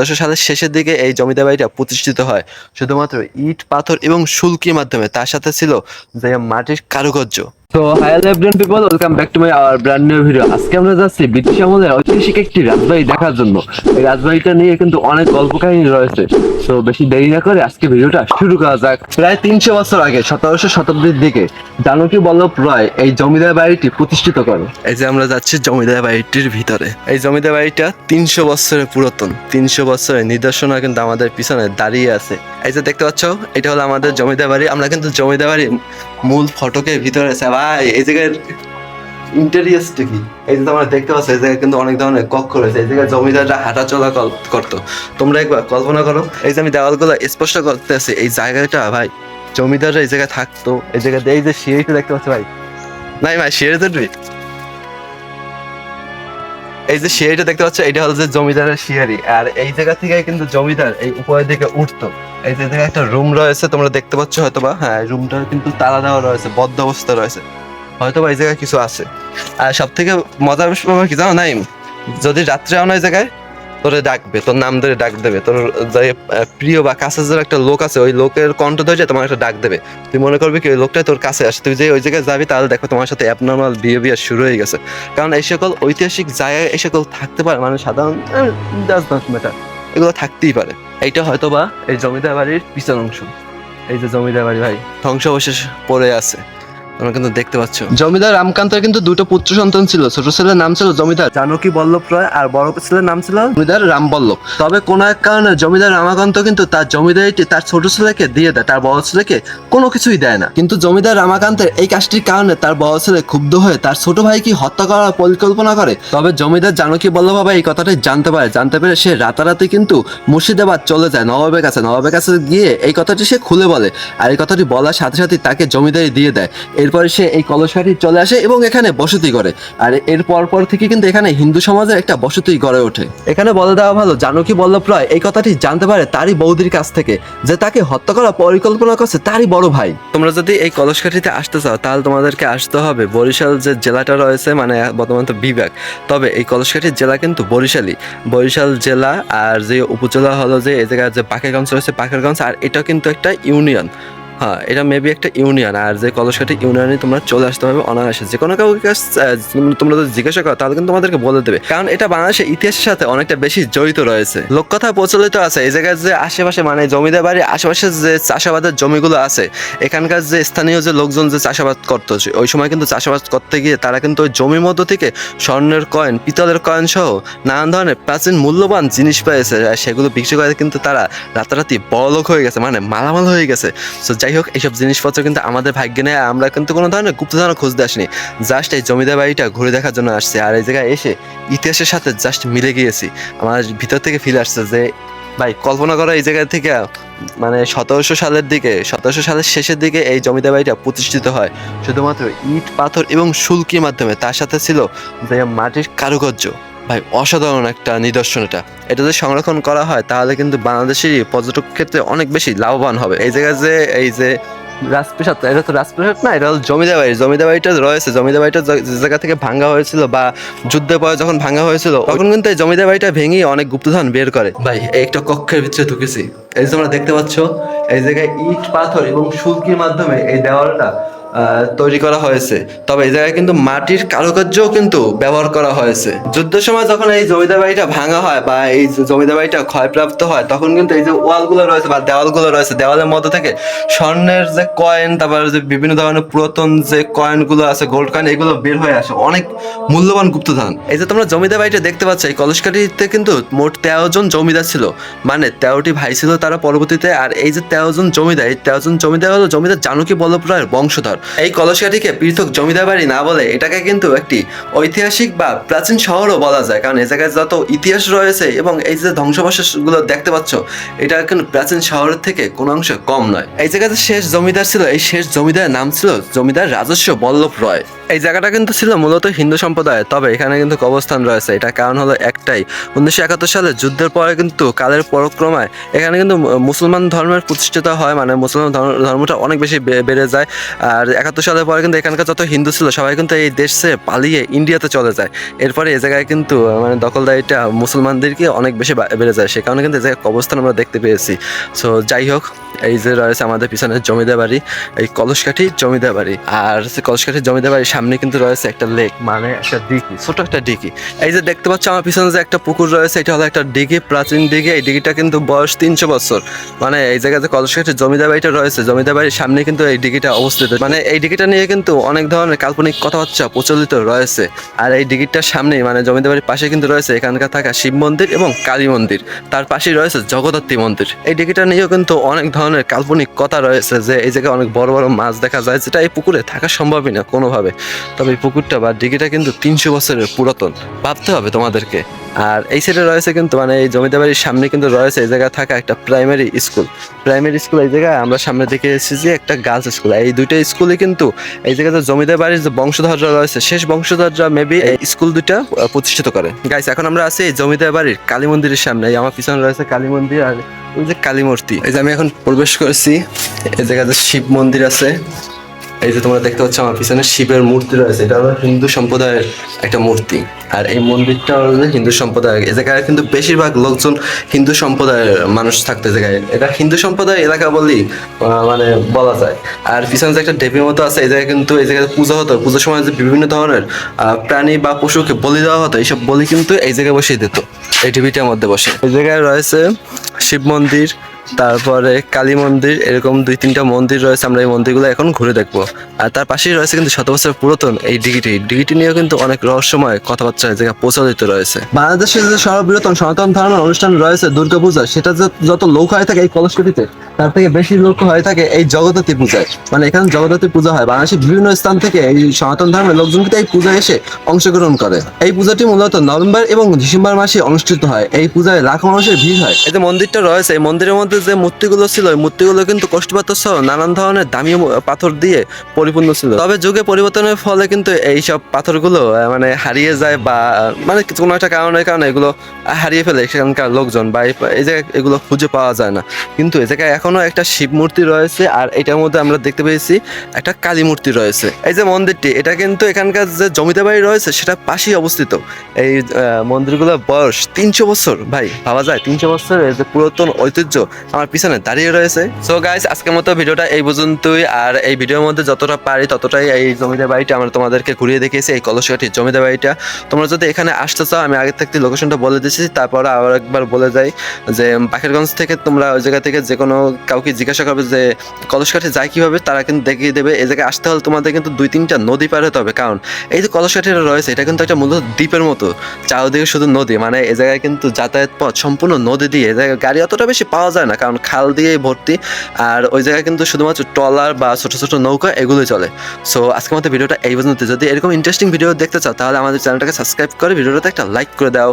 সতেরোশো সালের শেষের দিকে এই জমিদার বাড়িটা প্রতিষ্ঠিত হয়। শুধুমাত্র ইট, পাথর এবং শুল্কির মাধ্যমে। তার সাথে ছিল যে মাটির কারুকার্য। তো hi everyone people welcome back to my our brand new video আজকে আমরা যাচ্ছি ব্রিটিশ আমলের ঐতিহাসিক একটি রাজবাড়ি দেখার জন্য। এই রাজবাড়িটা নিয়ে কিন্তু অনেক গল্প কাহিনী রয়েছে। তো বেশি দেরি না করে আজকে ভিডিওটা শুরু করা যাক। প্রায় তিনশো বছর আগে, সতেরোশো শতাব্দীর দিকে জানকী বল্লভ রয় এই জমিদার বাড়িটি প্রতিষ্ঠিত করে এই যে আমরা যাচ্ছি জমিদার বাড়িটির ভিতরে। এই জমিদার বাড়িটা তিনশো বছরের পুরাতন। তিনশো বছরের নিদর্শনা কিন্তু আমাদের পিছনে দাঁড়িয়ে আছে। এই যে দেখতে পাচ্ছ, এটা হলো আমাদের জমিদার বাড়ি। আমরা কিন্তু জমিদার বাড়ির মূল ফটকের ভিতরে আছে। ভাই, এই জায়গায় ইন্টারিয়াসটা কি? এই যে তোমরা দেখতে পাচ্ছ, এই জায়গায় কিন্তু অনেক ধরনের কক্ষ রয়েছে। এই জায়গায় জমিদাররা হাঁটা চলা করতো। তোমরা একবার কল্পনা করো, এই যে আমি দেওয়ালগুলো স্পষ্ট করতে আছি এই জায়গাটা ভাই, জমিদাররা এই জায়গায় থাকতো, এই জায়গাতে এই যে সিঁড়িটা দেখতে পাচ্ছ ভাই। নাই ভাই সিঁড়ি তো তুই এই যে সিঁড়িটা দেখতে পাচ্ছ, এটা হলো যে জমিদারের সিঁড়ি। আর এই জায়গা থেকে কিন্তু জমিদার এই উপরের দিকে উঠতো। এই যে জায়গায় একটা রুম রয়েছে, তোমরা দেখতে পাচ্ছ হয়তো বা হ্যাঁ রুমটা কিন্তু তালা দেওয়া রয়েছে, বদ্ধ অবস্থা রয়েছে। হয়তো বা এই জায়গায় কিছু আছে। আর সব থেকে মজার ব্যাপার কি জানো নাই যদি রাত্রে আনো এই জায়গায় তোরে ডাকবে, তোর নাম ধরে ডাক দেবে, তোর প্রিয় বা কাছে যে একটা লোক আছে, ওই লোকের কণ্ঠ ধরে তোমার একটা ডাক দেবে। তুই মনে করবি কি ওই লোকটা তোর কাছে আসে, তুই যে ওই জায়গায় যাবি তাহলে দেখো তোমার সাথে অ্যাবনর্মাল বিহেভিয়ার শুরু হয়ে গেছে। কারণ এই সকল ঐতিহাসিক জায়গায় এই সকল থাকতে পারে মানে সাধারণ ডাজ নট ম্যাটার এগুলো থাকতেই পারে। এইটা হয়তো বা এই জমিদার বাড়ির পিছন অংশ। এই যে জমিদার বাড়ি ভাই, ধ্বংসাবশেষ পড়ে আছে। তোমরা কিন্তু দেখতে পাচ্ছ। জমিদার রামকান্তের কিন্তু দুটো পুত্র সন্তান ছিল ছোট ছেলের নাম ছিল জমিদার। জানকী বল্লভ রয় আর বড় ছেলের নাম ছিল? জমিদার রাম বল্লভ। তবে কোনো এক কারণে জমিদার রামাকান্ত কিন্তু তার জমিদারিটি তার ছোট ছেলেকে দিয়ে দেয় তার বড় ছেলেকে কোনো কিছুই দেয় না। কিন্তু জমিদার রামাকান্তের এই কাজটির কারণে তার বড় ছেলে ক্ষুব্ধ হয়ে তার ছোট ভাইকে হত্যা করার পরিকল্পনা করে। তবে জমিদার জানকী বল্লভ বাবা এই কথাটি জানতে পারে? জানতে পেরে সে রাতারাতি কিন্তু মুর্শিদাবাদ চলে যায় নবাবের কাছে। নবাবের কাছে গিয়ে এই কথাটি সে খুলে বলে। আর এই কথাটি বলার সাথে সাথে তাকে জমিদারি দিয়ে দেয়। এরপরে সে এই কলসকাঠি চলে আসে এবং এখানে বসতি করে আর এর পর পর থেকে কিন্তু এখানে হিন্দু সমাজের একটা বসতি গড়ে ওঠে। এখানে বলে দেওয়া ভালো, জানকী বল্লভ রায় এই কথাটি জানতে পারে তারই বৌদির কাছ থেকে, যে তাকে হত্যা করার পরিকল্পনা করছে তারই বড় ভাই। তোমরা যদি এই কলসকাঠিতে আসতে চাও, তাহলে তোমাদেরকে আসতে হবে বরিশাল যে জেলাটা রয়েছে মানে বর্তমান তো বিভাগ। তবে এই কলসকাঠির জেলা কিন্তু বরিশালই। বরিশাল জেলা আর যে উপজেলা হলো যে, এই জায়গায় যে পাখিরগঞ্জ রয়েছে পাখিরগঞ্জ আর এটা কিন্তু একটা ইউনিয়ন। হ্যাঁ এটা মেবি একটা ইউনিয়ন আর যে কলসকাঠি ইউনিয়নে তোমরা চলে আসতে হবে অনায়াসে। যে কোনো কাউকে তোমরা যদি জিজ্ঞাসা করো, তাহলে কিন্তু তোমাদেরকে বলে দেবে। কারণ এটা বাংলাদেশের ইতিহাসের সাথে অনেকটা বেশি জড়িত রয়েছে। লোককথা প্রচলিত আছে, এই জায়গায় যে আশেপাশে মানে জমিদার বাড়ির আশেপাশে যে চাষাবাদের জমিগুলো আছে, এখানকার যে স্থানীয় যে লোকজন যে চাষাবাদ করতো ওই সময় কিন্তু চাষাবাদ করতে গিয়ে তারা কিন্তু ওই জমির মধ্য থেকে স্বর্ণের কয়েন পিতলের কয়েন সহ নানান ধরনের প্রাচীন মূল্যবান জিনিস পেয়েছে সেগুলো বিক্রি করে কিন্তু তারা রাতারাতি বড়লোক হয়ে গেছে মানে মালামাল হয়ে গেছে। যাই হোক এইসব জিনিসপত্র কিন্তু আমাদের ভাগ্যে নেই আমরা কিন্তু কোনো ধরনের গুপ্তধন খুঁজতে আসিনি। জাস্ট এই জমিদার বাড়িটা ঘুরে দেখার জন্য আসছে, আর এই জায়গায় এসে ইতিহাসের সাথে জাস্ট মিলে গিয়েছি। আমার ভিতর থেকে ফিল আসছে যে, ভাই, কল্পনা করা এই জায়গা থেকে মানে সতেরোশো সালের দিকে, সতেরোশো সালের শেষের দিকে এই জমিদার বাড়িটা প্রতিষ্ঠিত হয়। শুধুমাত্র ইট, পাথর এবং শুল্কির মাধ্যমে। তার সাথে ছিল যে মাটির কারুকার্য। ভাই, অসাধারণ একটা নিদর্শন এটা। এটা যদি সংরক্ষণ করা হয়, তাহলে কিন্তু বাংলাদেশেরই পর্যটক ক্ষেত্রে অনেক বেশি লাভবান হবে। এই জায়গায় যে, এই যে রাজপ্রাসাদ, এটা তো রাজপ্রাসাদ না, এটা হল জমিদার বাড়ি জমিদার বাড়িটা রয়েছে জমিদার বাড়িটা যে জায়গা থেকে ভাঙ্গা হয়েছিল বা যুদ্ধের পরে যখন ভাঙ্গা হয়েছিল, তখন কিন্তু এই জমিদার বাড়িটা ভেঙে অনেক গুপ্তধন বের করে। ভাই, একটা কক্ষের ভিতরে ঢুকেছি। এই যে তোমরা দেখতে পাচ্ছ, এই জায়গায় ইট, পাথর এবং শুল্কির মাধ্যমে এই দেওয়ালটা তৈরি করা হয়েছে। তবে এই জায়গায় কিন্তু মাটির কারুকার্যও কিন্তু ব্যবহার করা হয়েছে। যুদ্ধের সময় যখন এই জমিদার বাড়িটা ভাঙা হয় বা এই জমিদার বাড়িটা ক্ষয়প্রাপ্ত হয়, তখন কিন্তু এই যে ওয়ালগুলো রয়েছে বা দেওয়ালগুলো রয়েছে, দেওয়ালের মধ্যে থেকে স্বর্ণের যে কয়েন তারপর যে বিভিন্ন ধরনের পুরাতন যে কয়েনগুলো আছে গোল্ড কয়েন এগুলো বের হয়ে আসে। অনেক মূল্যবান গুপ্তধন। এই যে তোমরা জমিদার বাড়িটা দেখতে পাচ্ছ, এই কলসকাঠিতে কিন্তু মোট তেরো জন জমিদার ছিল। মানে তেরোটি ভাই ছিল তারা পরবর্তীতে, আর এই যে তেরো জন জমিদার, এই তেরো জন জমিদার হলো জমিদার জানকী বল্লভ রায়ের বংশধর। এই কলসকাঠিকে পৃথক জমিদার বাড়ি না বলে এটাকে কিন্তু একটি ঐতিহাসিক বা প্রাচীন শহরও বলা যায়। কারণ এই জায়গায় যত ইতিহাস রয়েছে এবং এই যে ধ্বংসাবশেষগুলো দেখতে পাচ্ছ, এটা কিন্তু প্রাচীন শহরের থেকে কোনো অংশে কম নয়। এই জায়গায় যে শেষ জমিদার ছিল, এই শেষ জমিদারের নাম ছিল জমিদার রাজস্ব বল্লভ রয় এই জায়গাটা কিন্তু ছিল মূলত হিন্দু সম্প্রদায় তবে এখানে কিন্তু কবরস্থান রয়েছে। এটা কারণ হলো একটাই, উনিশশো একাত্তর সালে যুদ্ধের পরে কিন্তু কালের পরক্রমায় এখানে কিন্তু মুসলমান ধর্মের প্রতিষ্ঠিত হয় মানে মুসলমান ধর্ম- ধর্মটা অনেক বেশি বেড়ে যায়। আর একাত্তর সালের পরে কিন্তু এখানকার যত হিন্দু ছিল, সবাই কিন্তু এই দেশে পালিয়ে ইন্ডিয়াতে চলে যায়। এরপরে এই জায়গায় কিন্তু মানে দখলদারিটা মুসলমানদেরকে অনেক বেশি বেড়ে যায়। সে কারণে কিন্তু এই জায়গায় কবরস্থান আমরা দেখতে পেয়েছি। সো, যাই হোক। এই যে রয়েছে আমাদের পিছনে জমিদার বাড়ি, এই কলসকাঠি জমিদার বাড়ি। আর সে কলসকাঠি জমিদার বাড়ির সামনে কিন্তু রয়েছে একটা লেক মানে একটা ডিকি ছোট একটা ডিকি এই যে দেখতে পাচ্ছ আমার পিছনে যে একটা পুকুর রয়েছে, এটা হলো একটা ডিগি প্রাচীন ডিগি এই ডিগিটা কিন্তু বয়স তিনশো বছর। মানে এই জায়গায় যে কলসকাঠি জমিদার বাড়িটা রয়েছে, জমিদার বাড়ির সামনে কিন্তু এই ডিগিটা অবস্থিত। মানে এই ডিগিটা নিয়ে কিন্তু অনেক ধরনের কাল্পনিক কথাবার্তা প্রচলিত রয়েছে। আর এই ডিগিটার সামনেই মানে জমিদার বাড়ির পাশে কিন্তু রয়েছে এখানকার থাকা শিব মন্দির এবং কালী মন্দির। তার পাশেই রয়েছে জগদ্ধাত্রী মন্দির। এই ডিগিটা নিয়েও কিন্তু অনেক ধরনের কাল্পনিক কথা রয়েছে যে এই জায়গায় অনেক বড় বড় মাছ দেখা যায় যেটা এই পুকুরে থাকা সম্ভবই না কোনোভাবে। তবে এই পুকুরটা বা ডিগিটা কিন্তু তিনশো বছরের পুরাতন। ভাবতে হবে তোমাদেরকে। আর এই সাইডে রয়েছে কিন্তু মানে এই জমিদার বাড়ির সামনে কিন্তু রয়েছে, এই জায়গায় থাকা একটা প্রাইমারি স্কুল প্রাইমারি স্কুল এই জায়গায় আমরা সামনে দেখে এসেছি যে একটা গার্লস স্কুল এই দুইটা স্কুলে কিন্তু এই জায়গায় যে জমিদার বাড়ির যে বংশধররা রয়েছে, শেষ বংশধররা মেবি এই স্কুল দুইটা প্রতিষ্ঠিত করে। গাইস এখন আমরা আছি এই জমিদার বাড়ির কালী মন্দিরের সামনে। এই আমার পিছনে রয়েছে কালী মন্দির আর ওই যে কালী মূর্তি। এই যে আমি এখন প্রবেশ করেছি, এই জায়গায় যে শিব মন্দির আছে এই যে তোমরা দেখতে পাচ্ছ আমার পিছনে শিবের মূর্তি রয়েছে। এটা হলো হিন্দু সম্প্রদায়ের একটা মূর্তি। আর এই মন্দিরটা হলো হিন্দু সম্প্রদায়ের এই জায়গায় কিন্তু বেশিরভাগ লোকজন হিন্দু সম্প্রদায়ের মানুষ থাকতে জায়গায়। এটা হিন্দু সম্প্রদায়ের এলাকা বলেই মানে বলা যায়। আর পিছনে যে একটা দেবীর মতো আছে এই জায়গায় কিন্তু এই জায়গায় পূজা হতো। পুজোর সময় যে বিভিন্ন ধরনের প্রাণী বা পশুকে বলি দেওয়া হতো, এইসব বলি কিন্তু এই জায়গায় বসিয়ে দিত। এই টিভিটার মধ্যে বসে। এই জায়গায় রয়েছে শিব মন্দির তারপরে কালী মন্দির এরকম দুই তিনটা মন্দির রয়েছে আমরা এই মন্দিরগুলো এখন ঘুরে দেখব। আর তার পাশেই রয়েছে কিন্তু শত বছর পুরাতন এই ডিগিটি। ডিগিটি নিয়েও কিন্তু অনেক রহস্যময় কথাবার্তা এই জায়গায় প্রচলিত রয়েছে। বাংলাদেশের যে সর্ববৃহত্তম সনাতন ধর্মের অনুষ্ঠান রয়েছে দুর্গাপূজা সেটা যে যত লোক হয়ে থাকে এই কলসকাঠিতে তার থেকে বেশি লোক হয়ে থাকে এই জগদ্ধাত্রী পূজায়। মানে এখানে জগদ্ধাত্রী পূজা হয়। বাংলাদেশের বিভিন্ন স্থান থেকে এই সনাতন ধর্মের লোকজন কিন্তু এই পূজায় এসে অংশগ্রহণ করে। এই পূজাটি মূলত নভেম্বর এবং ডিসেম্বর মাসে অনুষ্ঠিত হয়। এই পূজায় লাখ মানুষের ভিড় হয়। এই যে মন্দিরটা রয়েছে এই মন্দিরের মধ্যে যে মূর্তিগুলো ছিল, ওই মূর্তিগুলো কিন্তু কোষ্ঠপাথর সহ নানান ধরনের দামি পাথর দিয়ে পরিপূর্ণ ছিল। তবে যুগে পরিবর্তনের ফলে কিন্তু এইসব পাথরগুলো মানে হারিয়ে যায় বা মানে কোনো একটা কারণের কারণে এগুলো হারিয়ে ফেলে সেখানকার লোকজন বা এই জায়গায় এগুলো খুঁজে পাওয়া যায় না। কিন্তু এই জায়গায় এখনও একটা শিব মূর্তি রয়েছে আর এটার মধ্যে আমরা দেখতে পেয়েছি একটা কালী মূর্তি রয়েছে। এই যে মন্দিরটি, এটা কিন্তু এখানকার যে জমিতে বাড়ি রয়েছে সেটা পাশেই অবস্থিত। এই মন্দিরগুলোর বয়স তিনশো বছর, ভাই, ভাবা যায়। তিনশো বছরের যে পুরাতন ঐতিহ্য আমার পিছনে দাঁড়িয়ে রয়েছে। সো গাইস আজকের মতো ভিডিওটা এই পর্যন্তই। আর এই ভিডিওর মধ্যে যতটা পারি, ততটাই এই জমিদার বাড়িটা আমরা তোমাদেরকে ঘুরিয়ে দেখিয়েছি, এই কলসকাঠির জমিদার বাড়িটা। তোমরা যদি এখানে আসতে চাও, আমি আগে থাকতে লোকেশনটা বলে দিয়েছি, তারপরে আবার একবার বলে যাই যে বাকেরগঞ্জ থেকে তোমরা ওই জায়গা থেকে যে কোনো কাউকে জিজ্ঞাসা করবে যে কলসকাঠি যায় কীভাবে, তারা কিন্তু দেখিয়ে দেবে। এই জায়গায় আসতে হলে তোমাদের কিন্তু দুই তিনটা নদী পার হতে হবে। কারণ এই যে কলসকাঠিটা রয়েছে, এটা কিন্তু একটা মূলত দ্বীপের মতো। চারদিকে শুধু নদী মানে এই জায়গায় কিন্তু যাতায়াত পথ সম্পূর্ণ নদী দিয়ে। এই জায়গায় গাড়ি অতটা বেশি পাওয়া যায় না, কারণ খাল দিয়েই ভর্তি। আর ওই জায়গায় কিন্তু শুধুমাত্র ট্রলার বা ছোটো ছোটো নৌকা এগুলোই চলে। সো আজকের মতো ভিডিওটা এই পর্যন্ত যদি এরকম ইন্টারেস্টিং ভিডিও দেখতে চাও, তাহলে আমাদের চ্যানেলটাকে সাবস্ক্রাইব করে ভিডিওটাতে একটা লাইক করে দাও।